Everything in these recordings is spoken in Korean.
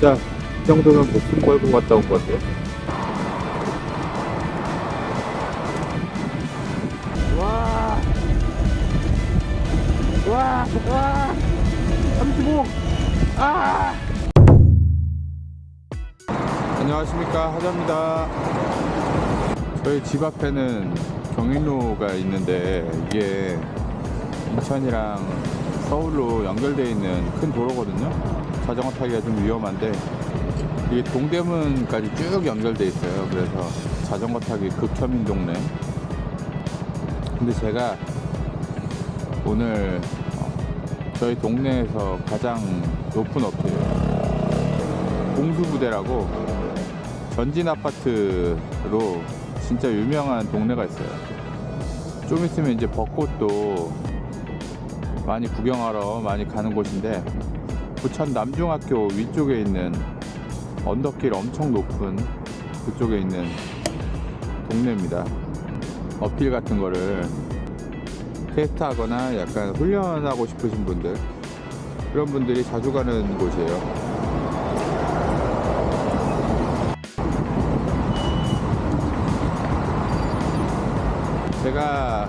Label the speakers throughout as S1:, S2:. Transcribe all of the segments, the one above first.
S1: 진짜 이 정도면 목숨 걸고 갔다 온 건데. 와, 와, 와, 35. 아. 안녕하십니까 하자입니다. 저희 집 앞에는 경인로가 있는데 이게 인천이랑 서울로 연결되어 있는 큰 도로거든요. 자전거 타기가 좀 위험한데 이게 동대문까지 쭉 연결돼 있어요. 그래서 자전거 타기 극혐인 동네. 근데 제가 오늘 어, 저희 동네에서 가장 높은 어필 공수부대라고 전진 아파트로 진짜 유명한 동네가 있어요. 좀 있으면 이제 벚꽃도 많이 구경하러 많이 가는 곳인데 부천 남중학교 위쪽에 있는 언덕길 엄청 높은 그쪽에 있는 동네입니다. 어필 같은 거를 테스트 하거나 약간 훈련하고 싶으신 분들 그런 분들이 자주 가는 곳이에요. 제가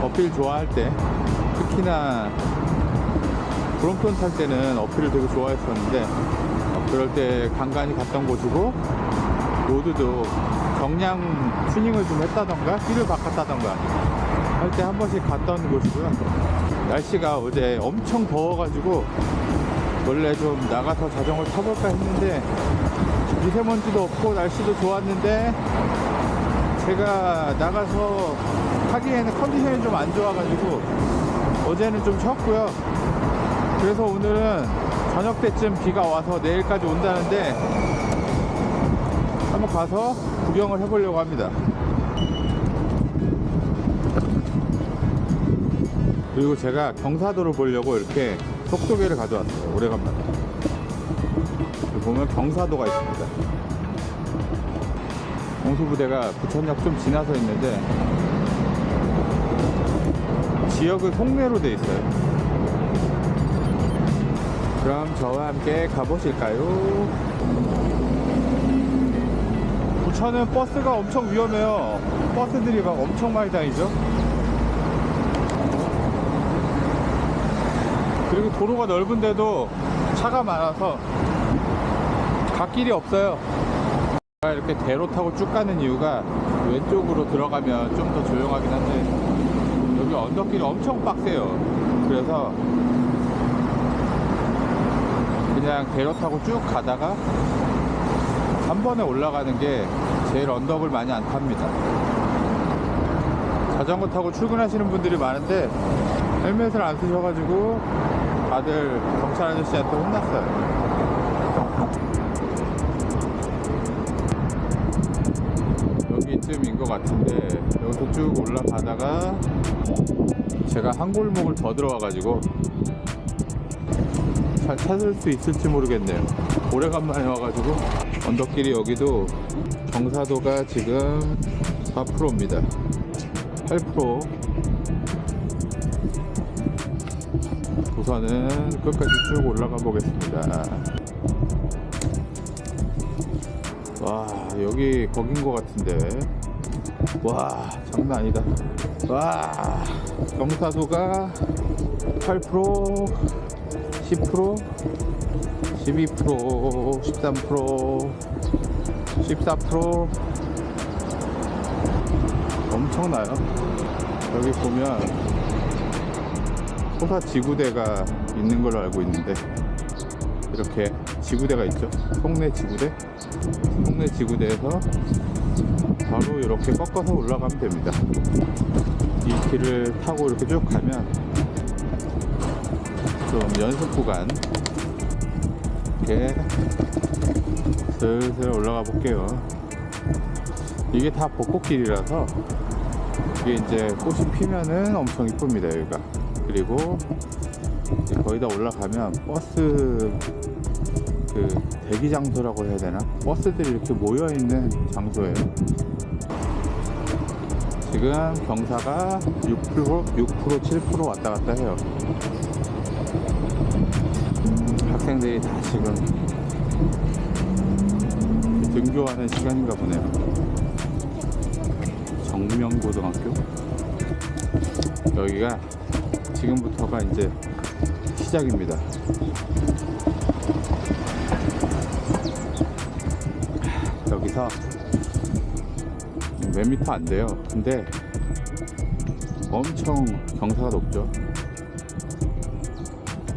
S1: 어필 좋아할 때 특히나 브롬톤 탈 때는 어필을 되게 좋아했었는데 어, 그럴 때 간간히 갔던 곳이고 로드도 경량 튜닝을 좀 했다던가 휠을 바꿨다던가 할 때 한 번씩 갔던 곳이고요 날씨가 어제 엄청 더워가지고 원래 좀 나가서 자전거를 타볼까 했는데 미세먼지도 없고 날씨도 좋았는데 제가 나가서 하기에는 컨디션이 좀 안 좋아가지고 어제는 좀 쉬었고요. 그래서 오늘은 저녁 때쯤 비가 와서 내일까지 온다는데 한번 가서 구경을 해보려고 합니다. 그리고 제가 경사도를 보려고 이렇게 속도계를 가져왔어요. 오래간만에. 보면 경사도가 있습니다. 공수부대가 부천역 좀 지나서 있는데 지역은 송내로 돼 있어요. 그럼 저와 함께 가보실까요? 부천은 버스가 엄청 위험해요. 버스들이 막 엄청 많이 다니죠. 그리고 도로가 넓은데도 차가 많아서 갓길이 없어요. 이렇게 대로 타고 쭉 가는 이유가 왼쪽으로 들어가면 좀 더 조용하긴 한데 여기 언덕길이 엄청 빡세요. 그래서 그냥 대로 타고 쭉 가다가 한 번에 올라가는 게 제일 언덕을 많이 안 탑니다. 자전거 타고 출근하시는 분들이 많은데 헬멧을 안 쓰셔가지고 다들 경찰 아저씨한테 혼났어요. 여기쯤인 것 같은데 여기서 쭉 올라가다가 제가 한 골목을 더 들어와가지고 잘 찾을 수 있을지 모르겠네요. 오래간만에 와가지고 언덕길이 여기도 경사도가 지금 4%입니다. 8% 우선은 끝까지 쭉 올라가 보겠습니다. 와 여기 거긴 것 같은데. 와 장난 아니다. 와 경사도가 8% 10% 12% 13% 14% 엄청나요. 여기 보면 소사 지구대가 있는 걸로 알고 있는데 이렇게 지구대가 있죠. 송내 지구대? 송내 지구대에서 바로 이렇게 꺾어서 올라가면 됩니다. 이 길을 타고 이렇게 쭉 가면 좀 연습 구간 이렇게 슬슬 올라가 볼게요. 이게 다 벚꽃길이라서 이게 이제 꽃이 피면은 엄청 이쁩니다 여기가. 그리고 거의 다 올라가면 버스 그 대기 장소라고 해야 되나? 버스들이 이렇게 모여 있는 장소예요. 지금 경사가 6%, 6%, 7% 왔다 갔다 해요. 음, 학생 학생들이 다 지금 등교하는 시간인가 보네요. 정명고등학교. 여기가 지금부터가 이제 시작입니다. 여기서 몇 미터 안 돼요. 근데 엄청 경사가 높죠.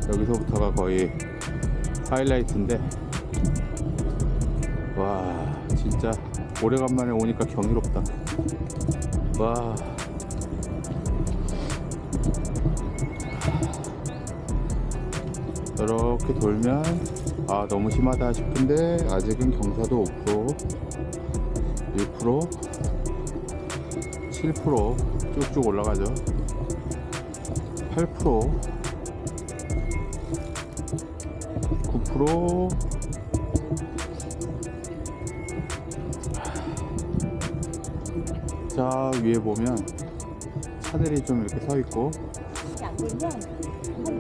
S1: 여기서부터가 거의 하이라이트인데. 와 진짜 오래간만에 오니까 경이롭다. 와. 이렇게 돌면 아 너무 심하다 싶은데 아직은 경사도 5% 1% 7% 쭉쭉 올라가죠. 8% 9%자 위에 보면 차들이 좀 이렇게 서 있고
S2: 안 보이면 한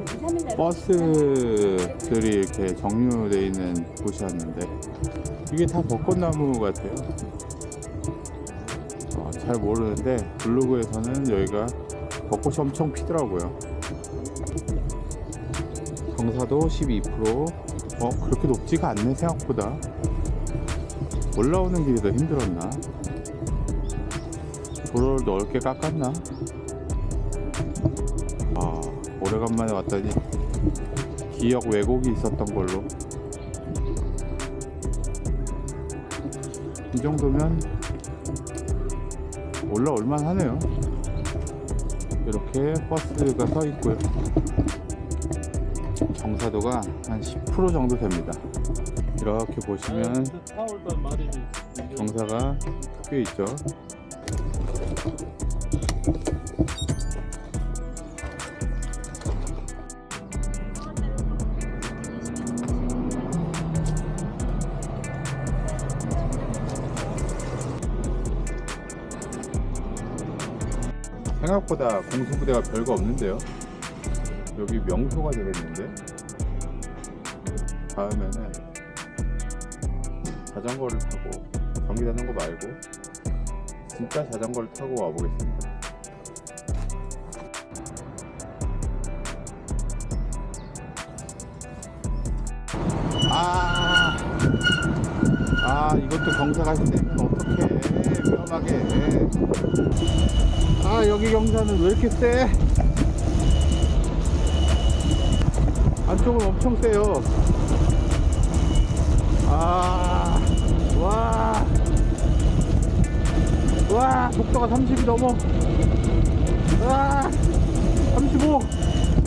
S2: 2, 3일 날
S1: 버스들이 이렇게 정류되어 있는 곳이었는데 이게 다 벚꽃나무 같아요. 어, 잘 모르는데 블로그에서는 여기가 벚꽃이 엄청 피더라고요. 경사도 12%. 어 그렇게 높지가 않네 생각보다. 올라오는 길이 더 힘들었나? 도로를 넓게 깎았나? 아 오래간만에 왔더니 기억 왜곡이 있었던 걸로 이 정도면 올라올만 하네요 이렇게 버스가 서 있고요 경사도가 한 10% 정도 됩니다 이렇게 보시면
S3: 4월달 말이니
S1: 경사가 꽤 있죠 생각보다 공수부대가 별거 없는데요. 여기 명소가 되겠는데. 다음에는 자전거를 타고 전기 자전거 말고 진짜 자전거를 타고 와보겠습니다. 아, 아 이것도 경사가 세면 어떡해 위험하게. 아 여기 경사는 왜 이렇게 세? 안쪽은 엄청 세요. 아, 와, 와, 속도가 30이 넘어. 와, 35.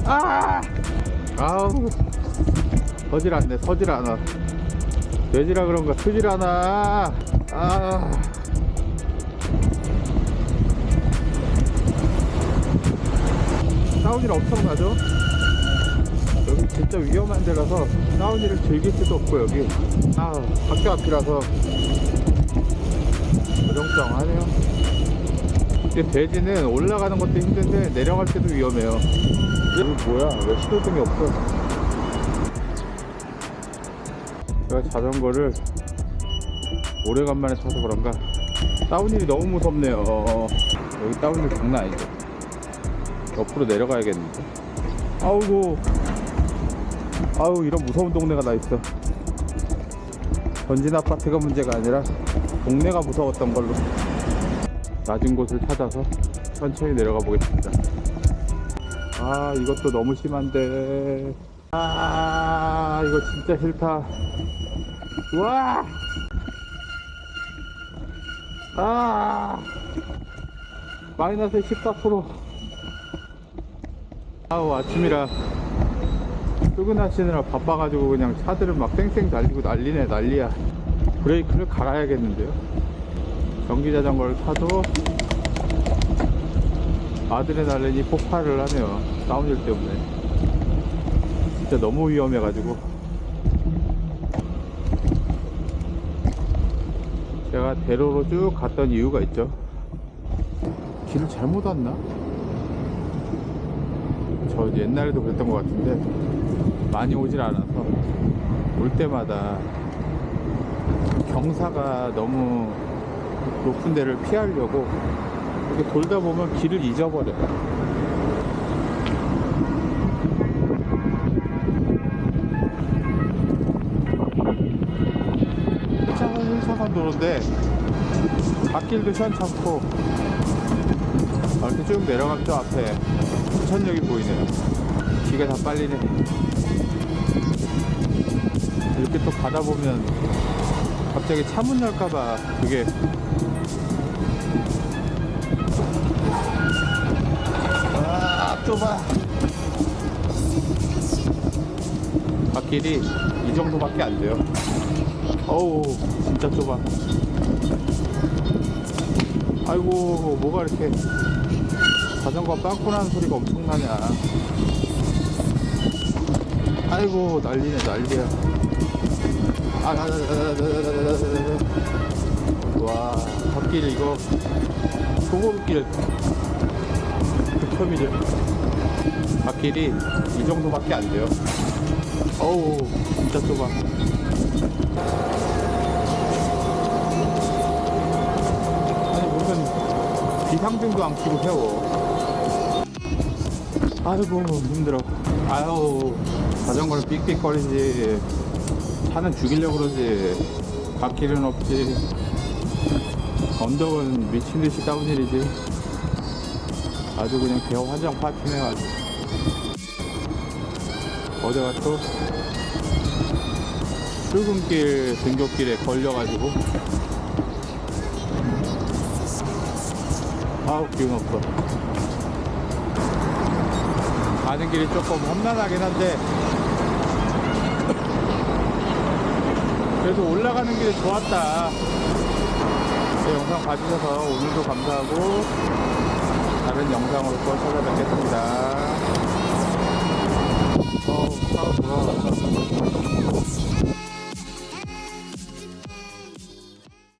S1: 아, 아우, 서질 않네, 서질 않아. 돼지라 그런가, 트질 않아. 아. 다운힐 엄청나죠? 진짜 위험한 데라서 다운힐을 즐길 수도 없고 여기. 아 학교 앞이라서. 어정쩡하네요. 이게 돼지는 올라가는 것도 힘든데 내려갈 때도 위험해요. 여기 뭐야? 왜 시도등이 없어? 제가 자전거를 오래간만에 타서 그런가? 다운힐이 너무 무섭네요. 여기 다운힐 장난 아니죠? 옆으로 내려가야겠는데? 아우고 아우 이런 무서운 동네가 다 있어. 전진 아파트가 문제가 아니라 동네가 무서웠던 걸로. 낮은 곳을 찾아서 천천히 내려가 보겠습니다. 아 이것도 너무 심한데. 아 이거 진짜 싫다. 와! 아, 마이너스 14% 아우 아침이라 출근하시느라 바빠가지고 그냥 차들을 막 쌩쌩 달리고 난리네 난리야. 브레이크를 갈아야겠는데요? 전기 자전거를 타도 아드레날린이 폭발을 하네요. 다운힐 때문에. 진짜 너무 위험해가지고. 제가 대로로 쭉 갔던 이유가 있죠. 길을 잘못 왔나? 저 옛날에도 그랬던 것 같은데 많이 오질 않아서 올 때마다 경사가 너무 높은 데를 피하려고 이렇게 돌다 보면 길을 잊어버려요. 차선 1차선 도로인데 갓길도 시원찮고 아, 이렇게 쭉 내려가면 저 앞에 부천역이 보이네요 기가 다 빨리네 이렇게 또 가다 보면 갑자기 차 문 열까봐 그게 아 좁아 갓길이 이 정도밖에 안 돼요. 어우 진짜 좁아. 아이고 뭐가 이렇게 자전거 빵꾸 나는 소리가 엄청나냐. 아이고 난리네 난리야 와 갓길 이거. 소고길. 극혐이죠 갓길이 이 정도밖에 안 돼요. 어우 진짜 좁아. 아니 무슨 비상등도 안 켜고 세워. 아이고 힘들어. 아유 자전거는 삑삑거리지 차는 죽이려고 그러지. 갓길은 없지. 언덕은 미친듯이 다운힐이지. 아주 그냥 대화환장 파티네 아주. 어제가 또 출근길 등굣길에 걸려가지고. 아우 기운 없어. 가는 길이 조금 험난하긴 한데 그래도 올라가는 길 좋았다. 네, 영상 봐주셔서 오늘도 감사하고 다른 영상으로 또 찾아뵙겠습니다. 어우 차가 돌아왔다.